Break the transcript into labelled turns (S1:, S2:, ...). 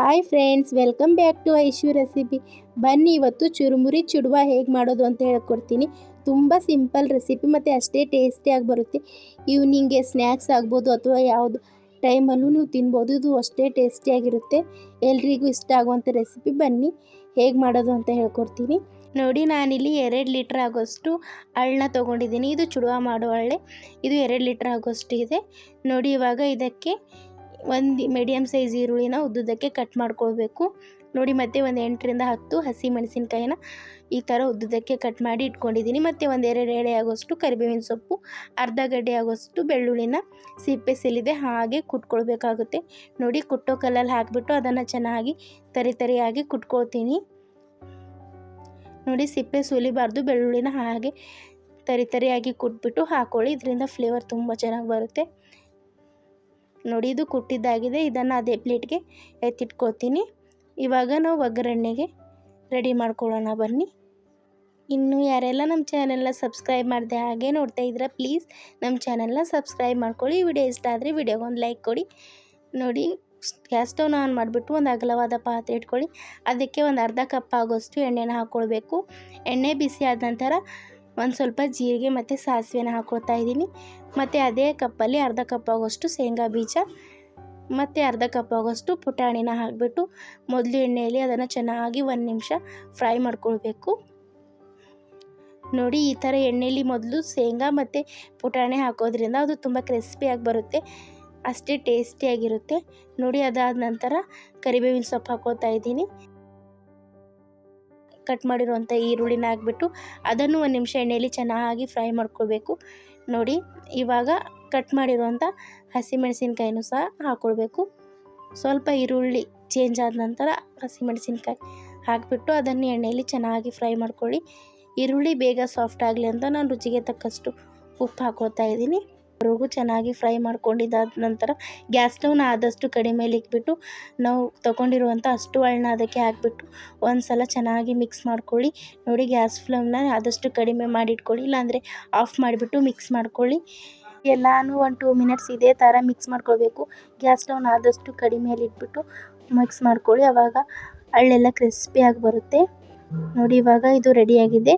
S1: Hi friends welcome back to Aishu recipe ಬನ್ನಿ ಇವತ್ತು ಚುರುಮುರಿ ಚುಡುವ ಹೇಗೆ ಮಾಡೋದು ಅಂತ ಹೇಳ್ಕೊಡ್ತೀನಿ. ತುಂಬ ಸಿಂಪಲ್ ರೆಸಿಪಿ ಮತ್ತು ಅಷ್ಟೇ ಟೇಸ್ಟಿಯಾಗಿ ಬರುತ್ತೆ. ಈವ್ನಿಂಗ್ಗೆ ಸ್ನ್ಯಾಕ್ಸ್ ಆಗ್ಬೋದು ಅಥವಾ ಯಾವುದು ಟೈಮಲ್ಲೂ ನೀವು ತಿನ್ಬೋದು, ಇದು ಅಷ್ಟೇ ಟೇಸ್ಟಿಯಾಗಿರುತ್ತೆ ಎಲ್ರಿಗೂ ಇಷ್ಟ ಆಗುವಂಥ ರೆಸಿಪಿ ಬನ್ನಿ. ಹೇಗೆ ಮಾಡೋದು ಅಂತ ಹೇಳ್ಕೊಡ್ತೀನಿ. ನೋಡಿ, ನಾನಿಲ್ಲಿ ಎರಡು ಲೀಟ್ರ್ ಆಗೋಷ್ಟು ಅಳ್ಳನ್ನ ತೊಗೊಂಡಿದ್ದೀನಿ. ಇದು ಚುಡುವ ಮಾಡೋ ಅಳ್ಳೆ. ಇದು ಎರಡು ಲೀಟ್ರ್ ಆಗೋಷ್ಟು ಇದೆ. ನೋಡಿ, ಇವಾಗ ಇದಕ್ಕೆ ಒಂದು ಮೀಡಿಯಮ್ ಸೈಜ್ ಈರುಳ್ಳಿನ ಉದ್ದುದಕ್ಕೆ ಕಟ್ ಮಾಡ್ಕೊಳ್ಬೇಕು. ನೋಡಿ ಮತ್ತೆ ಒಂದು ಎಂಟರಿಂದ ಹತ್ತು ಹಸಿ ಮೆಣಸಿನಕಾಯಿನ ಈ ಥರ ಉದ್ದುದಕ್ಕೆ ಕಟ್ ಮಾಡಿ ಇಟ್ಕೊಂಡಿದ್ದೀನಿ. ಮತ್ತು ಒಂದು ಎರಡು ಎಳೆ ಆಗೋಷ್ಟು ಕರಿಬೇವಿನ ಸೊಪ್ಪು, ಅರ್ಧ ಗಡ್ಡೆ ಆಗೋಷ್ಟು ಬೆಳ್ಳುಳ್ಳಿನ ಸಿಪ್ಪೆ ಸಿಲಿದೆ ಹಾಗೆ ಕುಟ್ಕೊಳ್ಬೇಕಾಗುತ್ತೆ. ನೋಡಿ ಕುಟ್ಟೋ ಕಲ್ಲಲ್ಲಿ ಹಾಕಿಬಿಟ್ಟು ಅದನ್ನು ಚೆನ್ನಾಗಿ ತರಿ ತರಿಯಾಗಿ ಕುಟ್ಕೊಳ್ತೀನಿ. ನೋಡಿ ಸಿಪ್ಪೆ ಸುಲಿಬಾರ್ದು, ಬೆಳ್ಳುಳ್ಳಿನ ಹಾಗೆ ತರಿ ತರಿಯಾಗಿ ಕುಟ್ಬಿಟ್ಟು ಹಾಕೊಳ್ಳಿ. ಇದರಿಂದ ಫ್ಲೇವರ್ ತುಂಬ ಚೆನ್ನಾಗಿ ಬರುತ್ತೆ. ನೋಡಿ ಇದು ಕುಟ್ಟಿದ್ದಾಗಿದೆ. ಇದನ್ನು ಅದೇ ಪ್ಲೇಟ್ಗೆ ಎತ್ತಿಟ್ಕೊತೀನಿ ಇವಾಗ ನಾವು ಒಗ್ಗರಣೆಗೆ ರೆಡಿ ಮಾಡ್ಕೊಳ್ಳೋಣ. ಬನ್ನಿ. ಇನ್ನು ಯಾರೆಲ್ಲ ನಮ್ಮ ಚಾನೆಲ್ನ ಸಬ್ಸ್ಕ್ರೈಬ್ ಮಾಡಿದೆ ಹಾಗೆ ನೋಡ್ತಾ ಇದ್ರೆ ಪ್ಲೀಸ್ ನಮ್ಮ ಚಾನೆಲ್ನ ಸಬ್ಸ್ಕ್ರೈಬ್ ಮಾಡ್ಕೊಳ್ಳಿ. ವಿಡಿಯೋ ಇಷ್ಟ ಆದರೆ ವಿಡಿಯೋಗೆ ಒಂದು ಲೈಕ್ ಕೊಡಿ. ನೋಡಿ, ಗ್ಯಾಸ್ ಸ್ಟವ್ನ ಆನ್ ಮಾಡಿಬಿಟ್ಟು ಒಂದು ಅಗಲವಾದ ಪಾತ್ರೆ ಇಟ್ಕೊಳ್ಳಿ. ಅದಕ್ಕೆ ಒಂದು ಅರ್ಧ ಕಪ್ ಆಗೋಷ್ಟು ಎಣ್ಣೆನ ಹಾಕ್ಕೊಳ್ಬೇಕು. ಎಣ್ಣೆ ಬಿಸಿ ಆದ ನಂತರ ಒಂದು ಸ್ವಲ್ಪ ಜೀರಿಗೆ ಮತ್ತು ಸಾಸಿವೆನ ಹಾಕ್ಕೊಳ್ತಾ ಇದ್ದೀನಿ. ಮತ್ತು ಅದೇ ಕಪ್ಪಲ್ಲಿ ಅರ್ಧ ಕಪ್ ಆಗೋಷ್ಟು ಶೇಂಗಾ ಬೀಜ, ಮತ್ತು ಅರ್ಧ ಕಪ್ ಆಗೋಷ್ಟು ಪುಟಾಣಿನ ಹಾಕಿಬಿಟ್ಟು ಮೊದಲು ಎಣ್ಣೆಯಲ್ಲಿ ಅದನ್ನು ಚೆನ್ನಾಗಿ ಒಂದು ನಿಮಿಷ ಫ್ರೈ ಮಾಡ್ಕೊಳ್ಬೇಕು. ನೋಡಿ, ಈ ಥರ ಎಣ್ಣೆಯಲ್ಲಿ ಮೊದಲು ಶೇಂಗಾ ಮತ್ತು ಪುಟಾಣಿ ಹಾಕೋದ್ರಿಂದ ಅದು ತುಂಬ ಕ್ರಿಸ್ಪಿಯಾಗಿ ಬರುತ್ತೆ. ಅಷ್ಟೇ ಟೇಸ್ಟಿಯಾಗಿರುತ್ತೆ ನೋಡಿ, ಅದಾದ ನಂತರ ಕರಿಬೇವಿನ ಸೊಪ್ಪು ಹಾಕೋತಾ ಇದ್ದೀನಿ. ಕಟ್ ಮಾಡಿರುವಂಥ ಈರುಳ್ಳಿನ ಹಾಕ್ಬಿಟ್ಟು ಅದನ್ನು ಒಂದು ನಿಮಿಷ ಎಣ್ಣೆಯಲ್ಲಿ ಚೆನ್ನಾಗಿ ಫ್ರೈ ಮಾಡ್ಕೊಳ್ಬೇಕು. ನೋಡಿ, ಇವಾಗ ಕಟ್ ಮಾಡಿರುವಂಥ ಹಸಿಮೆಣಸಿನ್ಕಾಯಿನೂ ಸಹ ಹಾಕ್ಕೊಳ್ಬೇಕು ಸ್ವಲ್ಪ ಈರುಳ್ಳಿ ಚೇಂಜ್ ಆದ ನಂತರ ಹಸಿಮೆಣಸಿನ್ಕಾಯಿ ಹಾಕಿಬಿಟ್ಟು ಅದನ್ನು ಎಣ್ಣೆಯಲ್ಲಿ ಚೆನ್ನಾಗಿ ಫ್ರೈ ಮಾಡ್ಕೊಳ್ಳಿ. ಈರುಳ್ಳಿ ಬೇಗ ಸಾಫ್ಟ್ ಆಗಲಿ ಅಂತ ನಾನು ರುಚಿಗೆ ತಕ್ಕಷ್ಟು ಉಪ್ಪು ಹಾಕ್ಕೊಳ್ತಾ ಇದ್ದೀನಿ. ವರೆಗೂ ಚೆನ್ನಾಗಿ ಫ್ರೈ ಮಾಡ್ಕೊಂಡಿದ್ದಾದ ನಂತರ ಗ್ಯಾಸ್ ಸ್ಟವ್ನ ಆದಷ್ಟು ಕಡಿಮೇಲೆ ಇಟ್ಬಿಟ್ಟು ನಾವು ತೊಗೊಂಡಿರುವಂಥ ಅಷ್ಟು ಅಳನ್ನ ಅದಕ್ಕೆ ಹಾಕಿಬಿಟ್ಟು ಒಂದು ಸಲ ಚೆನ್ನಾಗಿ ಮಿಕ್ಸ್ ಮಾಡ್ಕೊಳ್ಳಿ. ನೋಡಿ ಗ್ಯಾಸ್ ಫ್ಲೇಮ್ನ ಆದಷ್ಟು ಕಡಿಮೆ ಮಾಡಿ ಇಟ್ಕೊಳ್ಳಿ ಇಲ್ಲಾಂದರೆ ಆಫ್ ಮಾಡಿಬಿಟ್ಟು ಮಿಕ್ಸ್ ಮಾಡ್ಕೊಳ್ಳಿ. ಎಲ್ಲನೂ ಒಂದು ಟೂ ಮಿನಿಟ್ಸ್ ಇದೇ ಥರ ಮಿಕ್ಸ್ ಮಾಡ್ಕೊಳ್ಬೇಕು. ಗ್ಯಾಸ್ ಸ್ಟವ್ನ ಆದಷ್ಟು ಕಡಿಮೆಯಲ್ಲಿ ಇಟ್ಬಿಟ್ಟು ಮಿಕ್ಸ್ ಮಾಡ್ಕೊಳ್ಳಿ. ಆವಾಗ ಹಳ್ಳೆಲ್ಲ ಕ್ರಿಸ್ಪಿಯಾಗಿ ಬರುತ್ತೆ. ನೋಡಿ ಇವಾಗ ಇದು ರೆಡಿಯಾಗಿದೆ